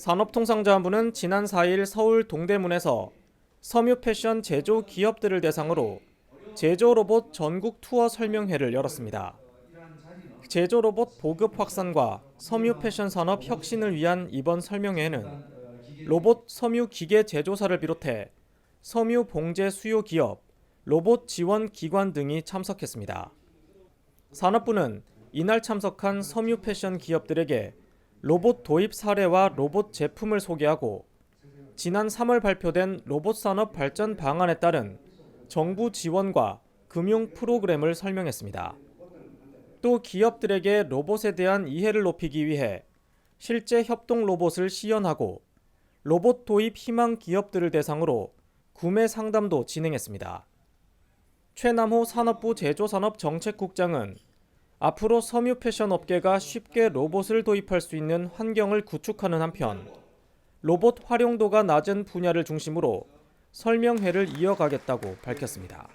산업통상자원부는 지난 4일 서울 동대문에서 섬유 패션 제조 기업들을 대상으로 제조 로봇 전국 투어 설명회를 열었습니다. 제조 로봇 보급 확산과 섬유 패션 산업 혁신을 위한 이번 설명회에는 로봇 섬유 기계 제조사를 비롯해 섬유 봉제 수요 기업, 로봇 지원 기관 등이 참석했습니다. 산업부는 이날 참석한 섬유 패션 기업들에게 로봇 도입 사례와 로봇 제품을 소개하고 지난 3월 발표된 로봇 산업 발전 방안에 따른 정부 지원과 금융 프로그램을 설명했습니다. 또 기업들에게 로봇에 대한 이해를 높이기 위해 실제 협동 로봇을 시연하고 로봇 도입 희망 기업들을 대상으로 구매 상담도 진행했습니다. 최남호 산업부 제조산업정책국장은 앞으로 섬유 패션 업계가 쉽게 로봇을 도입할 수 있는 환경을 구축하는 한편 로봇 활용도가 낮은 분야를 중심으로 설명회를 이어가겠다고 밝혔습니다.